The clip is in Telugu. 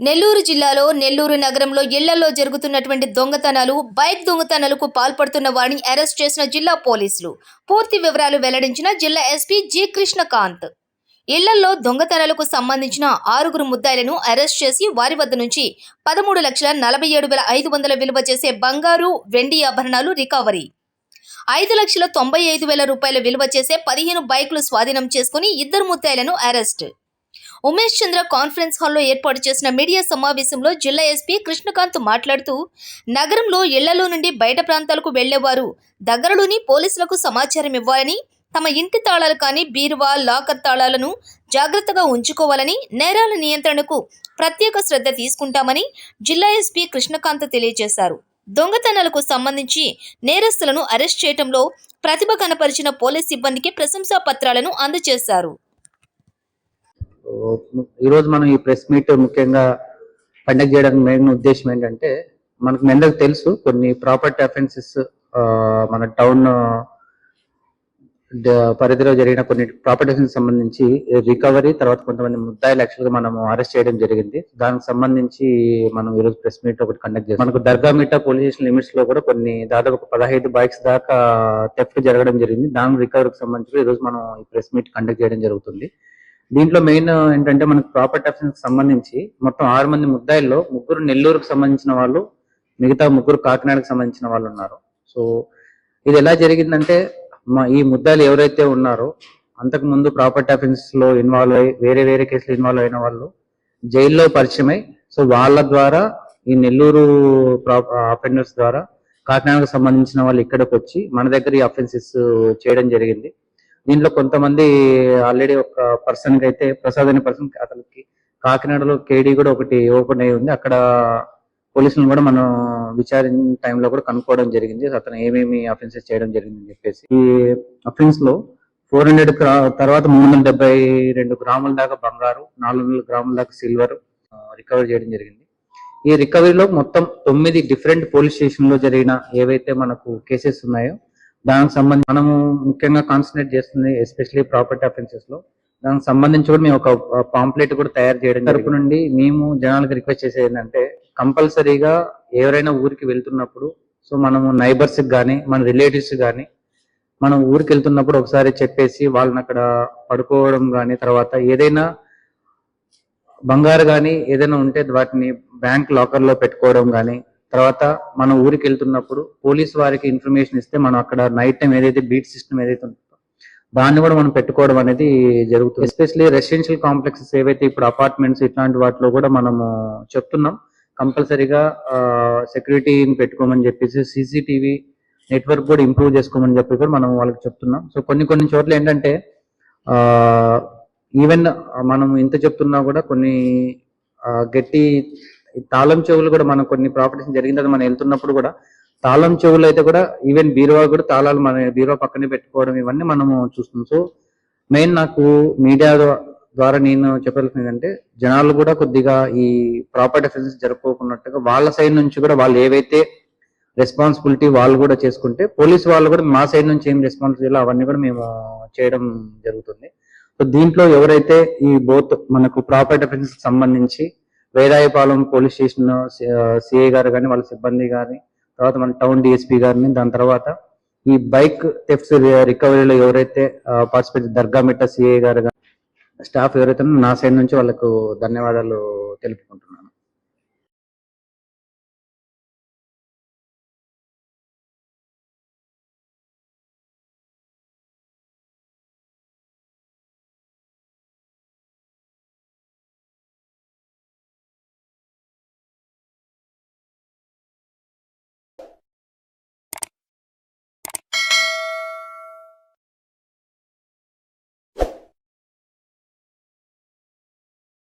నెల్లూరు జిల్లాలో నెల్లూరు నగరంలో ఇళ్ళలో జరుగుతున్నటువంటి దొంగతనాలు బైక్ దొంగతనాలకు పాల్పడుతున్న వారిని అరెస్ట్ చేసిన జిల్లా పోలీసులు. పూర్తి వివరాలు వెల్లడించిన జిల్లా ఎస్పీ జి కృష్ణకాంత్. ఇళ్ళలో దొంగతనాలకు సంబంధించిన ఆరుగురు ముద్దాయిలను అరెస్ట్ చేసి వారి వద్ద నుంచి పదమూడు లక్షల నలభై ఏడు వేల ఐదు వందల విలువ చేసే బంగారు వెండి ఆభరణాలు రికవరీ. ఐదు లక్షల తొంభై ఐదు వేల రూపాయల విలువ చేసే పదిహేను బైకులు స్వాధీనం చేసుకుని ఇద్దరు ముత్తాయిలను అరెస్ట్. ఉమేష్ చంద్ర కాన్ఫరెన్స్ హాల్లో ఏర్పాటు చేసిన మీడియా సమావేశంలో జిల్లా ఎస్పీ కృష్ణకాంత్ మాట్లాడుతూ నగరంలో ఇళ్ళలో నుండి బయట ప్రాంతాలకు వెళ్ళేవారు దగ్గరలోని పోలీసులకు సమాచారం ఇవ్వాలని తమ ఇంటి తాళాలు కానీ బీరువా లాకర్ తాళాలను జాగ్రత్తగా ఉంచుకోవాలని నేరాల నియంత్రణకు ప్రత్యేక శ్రద్ధ తీసుకుంటామని జిల్లా ఎస్పీ కృష్ణకాంత్ తెలియజేశారు. దొంగతనాలకు సంబంధించి నేరస్తులను అరెస్ట్ చేయడంలో ప్రతిభ కనపరిచిన పోలీస్ సిబ్బందికి ప్రశంసా పత్రాలను అందజేశారు. ఈరోజు మనం ఈ ప్రెస్ మీట్ ముఖ్యంగా కండక్ట్ చేయడానికి మెయిన్ ఉద్దేశం ఏంటంటే మనకు మెందకు తెలుసు కొన్ని ప్రాపర్టీ అఫెన్సెస్ మన టౌన్ పరిధిలో జరిగిన కొన్ని ప్రాపర్టీస్ సంబంధించి రికవరీ తర్వాత కొంతమంది ముద్దాయిలు యాక్చువల్గా గా అరెస్ట్ చేయడం జరిగింది. దానికి సంబంధించి మనం ఈరోజు ప్రెస్ మీట్ ఒకటి కండక్ట్ చేస్తాం మనకు దర్గామిట్టా పోలీస్ స్టేషన్ లిమిట్స్లో కూడా కొన్ని దాదాపు ఒక పదహైదు బైక్స్ దాకా థెఫ్ట్ జరగడం జరిగింది. దాని రికవరీకి సంబంధించి ఈరోజు మనం ఈ ప్రెస్ మీట్ కండక్ట్ చేయడం జరుగుతుంది. దీంట్లో మెయిన్ ఏంటంటే మనకు ప్రాపర్టీ అఫెన్స్ సంబంధించి మొత్తం ఆరు మంది ముద్దాయిల్లో ముగ్గురు నెల్లూరుకు సంబంధించిన వాళ్ళు మిగతా ముగ్గురు కాకినాడకు సంబంధించిన వాళ్ళు ఉన్నారు. సో ఇది ఎలా జరిగిందంటే ఈ ముద్దాలు ఎవరైతే ఉన్నారో అంతకు ముందు ప్రాపర్టీ అఫెన్సెస్లో ఇన్వాల్వ్ అయ్యి వేరే వేరే కేసులు ఇన్వాల్వ్ అయిన వాళ్ళు జైల్లో పరిచయమై సో వాళ్ళ ద్వారా ఈ నెల్లూరు అఫెండర్స్ ద్వారా కాకినాడకు సంబంధించిన వాళ్ళు ఇక్కడికి వచ్చి మన దగ్గర ఈ అఫెన్సెస్ చేయడం జరిగింది. దీంట్లో కొంతమంది ఆల్రెడీ ఒక పర్సన్కి అయితే ప్రసాద్ అనే పర్సన్ అతనికి కాకినాడలో కేడీ కూడా ఒకటి ఓపెన్ అయి ఉంది. అక్కడ పోలీసులను కూడా మనం విచారించిన టైంలో కూడా కనుక్కోవడం జరిగింది. అతను ఏమేమి అఫెన్సెస్ చేయడం జరిగింది అని చెప్పేసి. ఈ అఫెన్స్లో ఫోర్ హండ్రెడ్ తర్వాత మూడు వందల డెబ్బై రెండు గ్రాముల దాకా బంగారు నాలుగు వందల గ్రాముల దాకా సిల్వర్ రికవర్ చేయడం జరిగింది. ఈ రికవరీలో మొత్తం తొమ్మిది డిఫరెంట్ పోలీస్ స్టేషన్లో జరిగిన ఏవైతే మనకు కేసెస్ ఉన్నాయో దానికి సంబంధించి మనము ముఖ్యంగా కాన్సన్ట్రేట్ చేస్తుంది ఎస్పెషల్లీ ప్రాపర్టీ అఫెన్సెస్లో. దానికి సంబంధించి కూడా మేము ఒక పాంప్లెట్ కూడా తయారు చేయడం తరపు నుండి మేము జనాలకు రిక్వెస్ట్ చేసేది ఏంటంటే కంపల్సరీగా ఎవరైనా ఊరికి వెళ్తున్నప్పుడు సో మనము నైబర్స్ కానీ మన రిలేటివ్స్ కానీ మనం ఊరికి వెళ్తున్నప్పుడు ఒకసారి చెప్పేసి వాళ్ళని అక్కడ పడుకోవడం కానీ తర్వాత ఏదైనా బంగారు కానీ ఏదైనా ఉంటే వాటిని బ్యాంక్ లాకర్లో పెట్టుకోవడం కానీ తర్వాత మనం ఊరికి వెళ్తున్నప్పుడు పోలీస్ వారికి ఇన్ఫర్మేషన్ ఇస్తే మనం అక్కడ నైట్ టైం ఏదైతే బీట్ సిస్టమ్ ఏదైతే దాన్ని కూడా మనం పెట్టుకోవడం అనేది జరుగుతుంది. ఎస్పెషల్లీ రెసిడెన్షియల్ కాంప్లెక్సెస్ ఏవైతే ఇప్పుడు అపార్ట్మెంట్స్ ఇట్లాంటి వాటిలో కూడా మనము చెప్తున్నాం కంపల్సరీగా సెక్యూరిటీని పెట్టుకోమని చెప్పేసి సీసీటీవీ నెట్వర్క్ కూడా ఇంప్రూవ్ చేసుకోమని చెప్పి కూడా మనం వాళ్ళకి చెప్తున్నాం. సో కొన్ని కొన్ని చోట్ల ఏంటంటే ఈవెన్ మనం ఇంత చెప్తున్నా కూడా కొన్ని గట్టి తాళం చెవులు కూడా మనం కొన్ని ప్రాపర్టీస్ జరిగిన తర్వాత మనం వెళ్తున్నప్పుడు కూడా తాళం చెవులు అయితే కూడా ఈవెన్ బీరువా కూడా తాళాలు మన బీరువా పక్కనే పెట్టుకోవడం ఇవన్నీ మనము చూస్తున్నాం. సో మెయిన్ నాకు మీడియా ద్వారా నేను చెప్పాల్సింది ఏంటంటే జనాలు కూడా కొద్దిగా ఈ ప్రాపర్టీ అఫెన్సెస్ జరుపుకోకున్నట్టుగా వాళ్ళ సైడ్ నుంచి కూడా వాళ్ళు ఏవైతే రెస్పాన్సిబిలిటీ వాళ్ళు కూడా చేసుకుంటే పోలీస్ వాళ్ళు కూడా మా సైడ్ నుంచి ఏం రెస్పాన్సిబిలిటీ అవన్నీ కూడా మేము చేయడం జరుగుతుంది. సో దీంట్లో ఎవరైతే ఈ బోత్ మనకు ప్రాపర్టీ అఫెన్సెస్ సంబంధించి వేదాయపాలెం పోలీస్ స్టేషన్ సిఐ గారు కానీ వాళ్ళ సిబ్బంది కానీ తర్వాత మన టౌన్ డిఎస్పీ గారిని దాని తర్వాత ఈ బైక్ థెఫ్ట్స్ రికవరీలో ఎవరైతే పార్టిసిపేట్ దర్గా మిట్ట సిఏ గారు స్టాఫ్ ఎవరైతే నా సైడ్ నుంచి వాళ్ళకు ధన్యవాదాలు తెలుపుకుంటున్నాను.